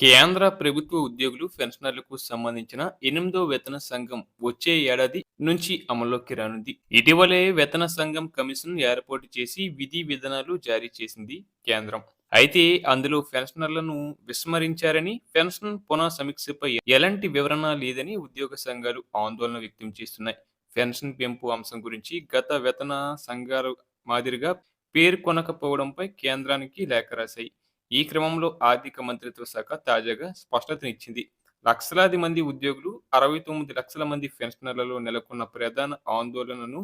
కేంద్ర ప్రభుత్వ ఉద్యోగులు పెన్షనర్లకు సంబంధించిన ఎనిమిదో వేతన సంఘం వచ్చే ఏడాది నుంచి అమల్లోకి రానుంది. ఇటీవలే వేతన సంఘం కమిషన్ ఏర్పాటు చేసి విధి విధానాలు జారీ చేసింది కేంద్రం. అయితే అందులో పెన్షనర్లను విస్మరించారని పెన్షన్ పునః సమీక్షపై ఎలాంటి వివరణ లేదని ఉద్యోగ సంఘాలు ఆందోళన వ్యక్తం చేస్తున్నాయి. పెన్షన్ పెంపు అంశం గురించి గత వేతన సంఘాల మాదిరిగా పేర్కొనకపోవడంపై కేంద్రానికి లేఖ రాశాయి. ఈ క్రమంలో ఆర్థిక మంత్రిత్వ శాఖ తాజాగా స్పష్టతనిచ్చింది. లక్షలాది మంది ఉద్యోగులు అరవై తొమ్మిది లక్షల మంది పెన్షనర్లలో నెలకొన్న ప్రధాన ఆందోళనను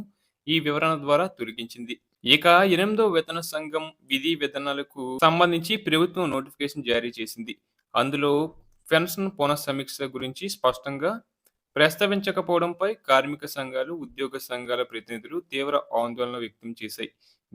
ఈ వివరణ ద్వారా తొలగించింది. ఇక ఎనిమిదో వేతన సంఘం విధి విధానాలకు సంబంధించి ప్రభుత్వం నోటిఫికేషన్ జారీ చేసింది. అందులో పెన్షన్ పునఃసమీక్ష గురించి స్పష్టంగా ప్రస్తావించకపోవడంపై కార్మిక సంఘాలు ఉద్యోగ సంఘాల ప్రతినిధులు తీవ్ర ఆందోళన వ్యక్తం చేశాయి.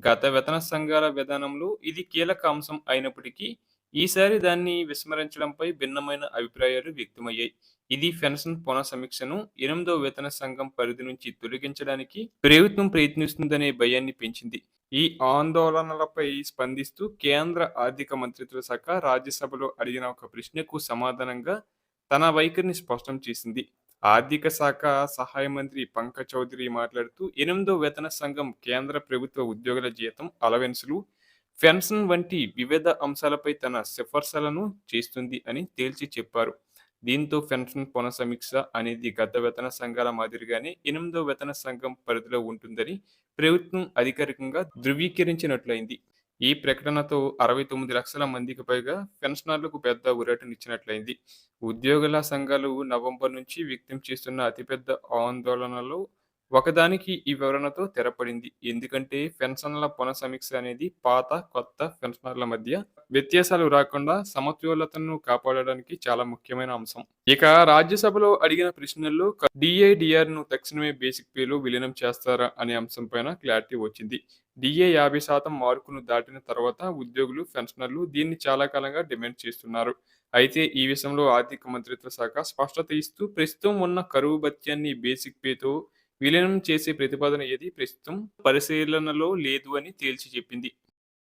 గత వేతన సంఘాల విధానంలో ఇది కీలక అంశం అయినప్పటికీ ఈసారి దాన్ని విస్మరించడంపై భిన్నమైన అభిప్రాయాలు వ్యక్తమయ్యాయి. ఇది పెన్షన్ పునఃసమీక్షను ఎనిమిదో వేతన సంఘం పరిధి నుంచి తొలగించడానికి ప్రభుత్వం ప్రయత్నిస్తుందనే భయాన్ని పెంచింది. ఈ ఆందోళనలపై స్పందిస్తూ కేంద్ర ఆర్థిక మంత్రిత్వ శాఖ రాజ్యసభలో అడిగిన ఒక ప్రశ్నకు సమాధానంగా తన వైఖరిని స్పష్టం చేసింది. ఆర్థిక శాఖ సహాయ మంత్రి పంక చౌదరి మాట్లాడుతూ ఎనిమిదో వేతన సంఘం కేంద్ర ప్రభుత్వ ఉద్యోగుల జీతం అలవెన్సులు పెన్షన్ వంటి వివిధ అంశాలపై తన సిఫార్సులను చేస్తుంది అని తేల్చి చెప్పారు. దీంతో పెన్షన్ పునఃసమీక్ష అనేది గత వేతన సంఘాల మాదిరిగానే ఎనిమిదో వేతన సంఘం పరిధిలో ఉంటుందని ప్రభుత్వం అధికారికంగా ధృవీకరించినట్లయింది. ఈ ప్రకటనతో అరవై తొమ్మిది లక్షల మందికి పైగా పెన్షనర్లకు పెద్ద ఊరటనిచ్చినట్లయింది ఉద్యోగుల సంఘాలు నవంబర్ నుంచి వ్యక్తం చేస్తున్న అతిపెద్ద ఆందోళనలో ఒకదానికి ఈ వివరణతో తెరపడింది. ఎందుకంటే పెన్షన్ల పునఃసమీక్ష అనేది పాత కొత్త పెన్షనర్ల మధ్య వ్యత్యాసాలు రాకుండా సమతుల్యతను కాపాడడానికి చాలా ముఖ్యమైన అంశం. ఇక రాజ్యసభలో అడిగిన ప్రశ్నల్లో డిఐడిఆర్ను తక్షణమే బేసిక్ పేలో విలీనం చేస్తారా అనే అంశం పైన క్లారిటీ వచ్చింది. డిఏ యాభై శాతం మార్కును దాటిన తర్వాత ఉద్యోగులు పెన్షనర్లు దీన్ని చాలా కాలంగా డిమాండ్ చేస్తున్నారు. అయితే ఈ విషయంలో ఆర్థిక మంత్రిత్వ శాఖ స్పష్టత ఇస్తూ ప్రస్తుతం ఉన్న కరువు భత్యాన్ని బేసిక్ పేతో విలీనం చేసే ప్రతిపాదన ఏది? ప్రస్తుతం పరిశీలనలో లేదు అని తేల్చి చెప్పింది.